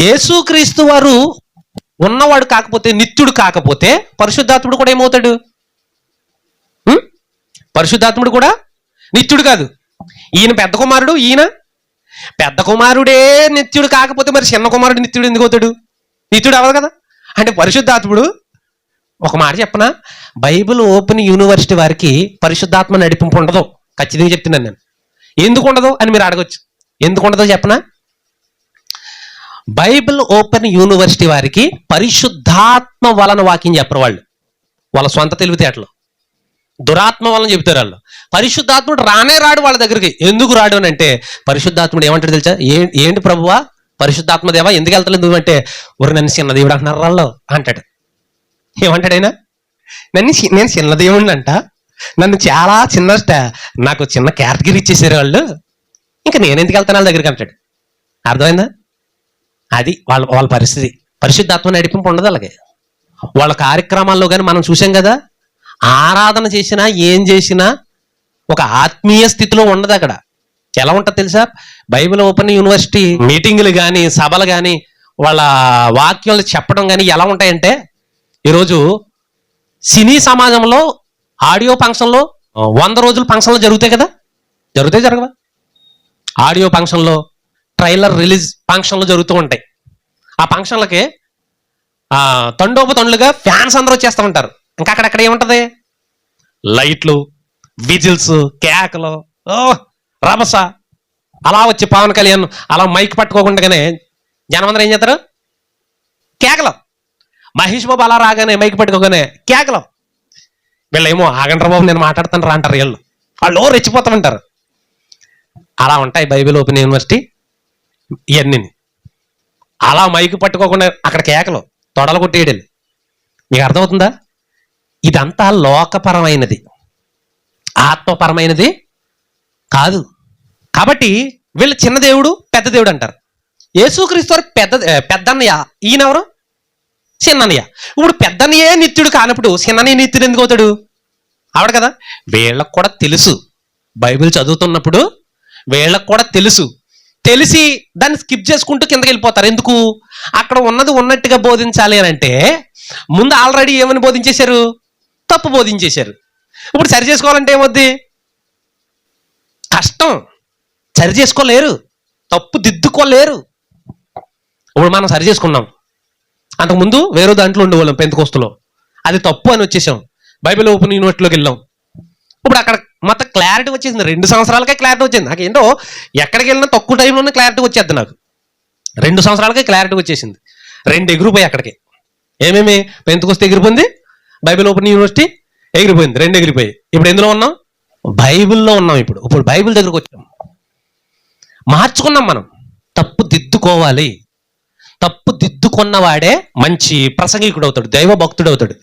యేసుక్రీస్తు వారు ఉన్నవాడు కాకపోతే నిత్యుడు కాకపోతే పరిశుద్ధాత్ముడు కూడా ఏమవుతాడు? పరిశుద్ధాత్ముడు కూడా నిత్యుడు కాదు. ఈయన పెద్ద కుమారుడు ఈయన పెద్ద కుమారుడే నిత్యుడు కాకపోతే మరి చిన్న కుమారుడు నిత్యుడు ఎందుకు అవుతాడు? నిత్యుడు అవ్వదు కదా? అంటే పరిశుద్ధాత్ముడు ఒక మాట చెప్పనా? బైబిల్ ఓపెన్ యూనివర్సిటీ వారికి పరిశుద్ధాత్మ నడిపింపు ఉండదు. ఖచ్చితంగా చెప్తున్నాను నేను. ఎందుకు ఉండదు అని మీరు అడగచ్చు. ఎందుకు ఉండదో చెప్పనా? బైబిల్ ఓపెన్ యూనివర్సిటీ వారికి పరిశుద్ధాత్మ వలన వాక్యం చెప్పరు వాళ్ళు. వాళ్ళ సొంత తెలివితేటలు. దురాత్మ వలన చెబుతారు వాళ్ళు. పరిశుద్ధాత్ముడు రానే రాడు వాళ్ళ దగ్గరికి. ఎందుకు రాడు అని అంటే పరిశుద్ధాత్ముడు ఏమంటాడు తెలుసా? ఏ ఏంటి ప్రభువా? పరిశుద్ధాత్మ దేవా ఎందుకు వెళ్తలేదు అంటే ఊరు నన్ను చిన్న దేవుడు అంటున్నారు వాళ్ళు అంటాడు. ఏమంటాడు ఆయన? నన్ను నేను చిన్న దేవుడిని అంట. నన్ను చాలా చిన్న నాకు చిన్న కేటగిరీ ఇచ్చేసారు వాళ్ళు. ఇంకా నేను ఎందుకు వెళ్తాను వాళ్ళ దగ్గరికి అంటాడు. అర్థమైందా? అది వాళ్ళ వాళ్ళ పరిస్థితి. పరిశుద్ధాత్మ నడిపింపు ఉండదు అలాగే. వాళ్ళ కార్యక్రమాల్లో కానీ మనం చూసాం కదా ఆరాధన చేసినా ఏం చేసినా ఒక ఆత్మీయ స్థితిలో ఉండదు అక్కడ. ఎలా ఉంటుంది తెలుసా? బైబిల్ ఓపెన్ యూనివర్సిటీ మీటింగులు కానీ సభలు కానీ వాళ్ళ వాక్యాలు చెప్పడం కానీ ఎలా ఉంటాయంటే ఈరోజు సినీ సమాజంలో ఆడియో ఫంక్షన్లో వంద రోజులు ఫంక్షన్లు జరుగుతాయి కదా? జరుగుతాయి జరగవా? ఆడియో ఫంక్షన్లో ట్రైలర్ రిలీజ్ ఫంక్షన్లు జరుగుతూ ఉంటాయి. ఆ ఫంక్షన్లకి తండోపు తండోపతండ్లుగా ఫ్యాన్స్ అందరూ చేస్తూ ఉంటారు. ఇంకా అక్కడక్కడ ఏముంటది? లైట్లు విజిల్స్ కేకలు ఓ రభస. అలా వచ్చి పవన్ కళ్యాణ్ అలా మైక్ పట్టుకోకుండానే జనం ఏం చేస్తారు? కేకలు. మహేష్ బాబు అలా రాగానే మైక్ పట్టుకోగానే కేకలు. వీళ్ళేమో ఆగండ్ర బాబు నేను మాట్లాడుతాను రా అంటారు వీళ్ళు. వాళ్ళు ఓ రెచ్చిపోతూ ఉంటారు. అలా ఉంటాయి బైబిల్ ఓపెన్ యూనివర్సిటీ. ఇవన్నీ అలా మైకు పట్టుకోకుండా అక్కడ కేకలు తొడలు కొట్టేయడం మీకు అర్థమవుతుందా? ఇదంతా లోకపరమైనది. ఆత్మపరమైనది కాదు. కాబట్టి వీళ్ళు చిన్న దేవుడు పెద్ద దేవుడు అంటారు. యేసుక్రీస్తు వారు పెద్ద పెద్దన్నయ్య. ఈయనెవరు? చిన్నన్నయ్య. ఇప్పుడు పెద్దన్నయ్యే నిత్యుడు కానప్పుడు చిన్నన్నయ్య నిత్యుడు ఎందుకు అవుతాడు? ఆవిడ కదా? వీళ్ళకు కూడా తెలుసు. బైబిల్ చదువుతున్నప్పుడు వీళ్ళకు కూడా తెలుసు. తెలిసి దాన్ని స్కిప్ చేసుకుంటూ కిందకి వెళ్ళిపోతారు. ఎందుకు? అక్కడ ఉన్నది ఉన్నట్టుగా బోధించాలి అని అంటే ముందు ఆల్రెడీ ఏమని బోధించేశారు? తప్పు బోధించేశారు. ఇప్పుడు సరి చేసుకోవాలంటే ఏమొద్ది? కష్టం. సరి చేసుకోలేరు. తప్పు దిద్దుకోలేరు. ఇప్పుడు మనం సరి చేసుకున్నాం. అంతకుముందు వేరే దాంట్లో ఉండేవాళ్ళం పెంతకోస్తులో. అది తప్పు అని వచ్చేసాం. బైబిల్ ఓపెన్ యూనివర్సిటీలోకి వెళ్ళాం. ఇప్పుడు అక్కడ మొత్తం క్లారిటీ వచ్చేసింది. రెండు సంవత్సరాలకే క్లారిటీ వచ్చింది నాకేంటో ఎక్కడికి వెళ్ళినా తక్కువ టైంలోనే క్లారిటీ వచ్చేద్ది నాకు. రెండు సంవత్సరాలకే క్లారిటీ వచ్చేసింది. రెండు ఎగిరిపోయి అక్కడికి. ఏమేమి? పెంతుకొస్తే ఎగిరిపోయింది బైబిల్ ఓపెన్ యూనివర్సిటీ ఎగిరిపోయింది రెండు ఎగిరిపోయి ఇప్పుడు ఎందులో ఉన్నాం? బైబిల్లో ఉన్నాం ఇప్పుడు. ఇప్పుడు బైబిల్ దగ్గరకు వచ్చాం. మార్చుకున్నాం మనం. తప్పు దిద్దుకోవాలి. తప్పు దిద్దుకున్నవాడే మంచి ప్రసంగికుడు అవుతాడు దైవ భక్తుడు అవుతాడు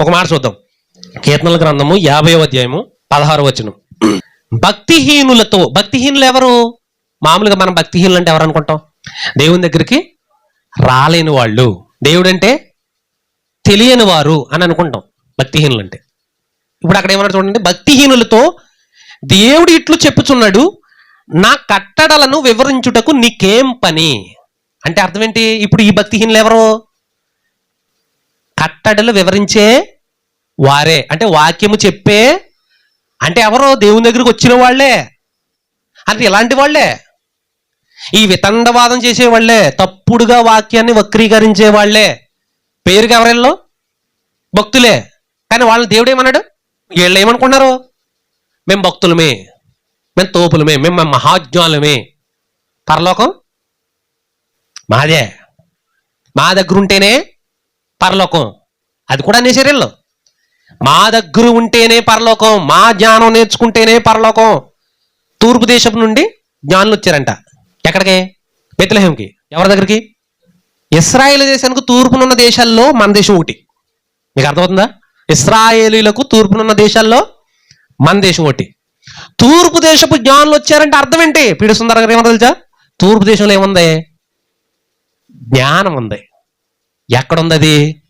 ఒక మాట చూద్దాం. కీర్తనల గ్రంథము యాభై అధ్యాయము పదహారు వచనం. భక్తిహీనులతో భక్తిహీనులు ఎవరు? మామూలుగా మనం భక్తిహీనులు అంటే ఎవరు అనుకుంటాం? దేవుని దగ్గరికి రాలేని వాళ్ళు. దేవుడు అంటే తెలియని వారు అని అనుకుంటాం భక్తిహీనులు అంటే. ఇప్పుడు అక్కడ ఏమన్నా చూడండి భక్తిహీనులతో దేవుడు ఇట్లు చెప్పుచున్నాడు నా కట్టడలను వివరించుటకు నీకేం పని? అంటే అర్థం ఏంటి? ఇప్పుడు ఈ భక్తిహీనులు ఎవరు? కట్టడలు వివరించే వారే. అంటే వాక్యము చెప్పే అంటే ఎవరో దేవుని దగ్గరికి వచ్చిన వాళ్ళే. అంటే ఇలాంటి వాళ్ళే. ఈ వితండవాదం చేసేవాళ్ళే తప్పుడుగా వాక్యాన్ని వక్రీకరించే వాళ్ళే. పేరుకి ఎవరెల్లో? భక్తులే. కానీ వాళ్ళని దేవుడు ఏమన్నాడు? వీళ్ళు ఏమనుకున్నారు? మేము భక్తులమే. మేము తోపులమే. మేము మహాజ్ఞాలమే పరలోకం? మాదే. మా దగ్గర ఉంటేనే పరలోకం. అది కూడా అనేసారు వీళ్ళు మా దగ్గర ఉంటేనే పరలోకం మా జ్ఞానం నేర్చుకుంటేనే పరలోకం. తూర్పు దేశం నుండి జ్ఞానులు వచ్చారంట. ఎక్కడికి? బెత్లహేంకి ఎవరి దగ్గరికి? ఇస్రాయేల్ దేశానికి తూర్పునున్న దేశాల్లో మన దేశం ఒకటి. మీకు అర్థమవుతుందా? ఇస్రాయేలీలకు తూర్పునున్న దేశాల్లో మన దేశం ఒకటి. తూర్పు దేశపు జ్ఞానులు వచ్చారంటే అర్థం ఏంటి? పీడి సుందర గారు ఏమన్నా తెలుసా? తూర్పు దేశంలో ఏముంది? జ్ఞానం ఉంది. ఎక్కడుంది అది?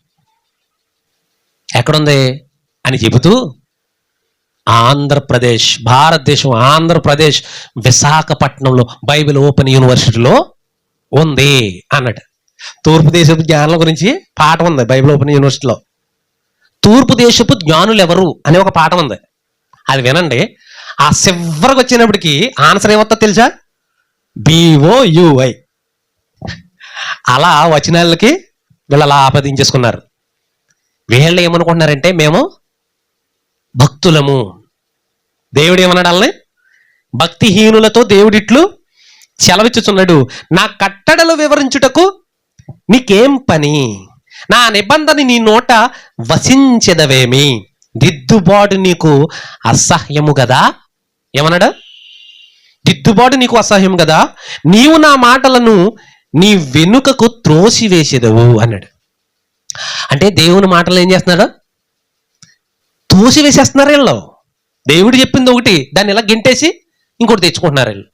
ఎక్కడుంది? అని చెబుతూ ఆంధ్రప్రదేశ్ భారతదేశం ఆంధ్రప్రదేశ్ విశాఖపట్నంలో బైబిల్ ఓపెన్ యూనివర్సిటీలో ఉంది అన్నాడు తూర్పు దేశపు జ్ఞానుల గురించి పాఠం ఉంది బైబిల్ ఓపెన్ యూనివర్సిటీలో. తూర్పు దేశపు జ్ఞానులు ఎవరు అనే ఒక పాఠం ఉంది. అది వినండి. ఆ చివరికి వచ్చినప్పటికి ఆన్సర్ ఏమొస్తా తెలుసా? బిఓయుఐ అలా వచనాలకి వీళ్ళు అలా ఆపదించేసుకున్నారు. వీళ్ళు ఏమనుకుంటున్నారంటే మేము భక్తులము. దేవుడు ఏమన్నాడు వాళ్ళని భక్తిహీనులతో దేవుడిట్లు చెలవిచ్చుచున్నాడు నా కట్టడలు వివరించుటకు నీకేం పని? నా నిబంధన నీ నోట వసించదవేమి? దిద్దుబాటు నీకు అసహ్యము కదా ఏమన్నాడు? దిద్దుబాటు నీకు అసహ్యం కదా నీవు నా మాటలను నీ వెనుకకు త్రోసివేసేదవు అన్నాడు. అంటే దేవుని మాటలు ఏం చేస్తున్నాడు? తోసి వేసేస్తున్నారు వీళ్ళు. దేవుడు చెప్పింది ఒకటి దాన్ని ఇలా గెంటేసి ఇంకోటి తెచ్చుకుంటున్నారు వీళ్ళు.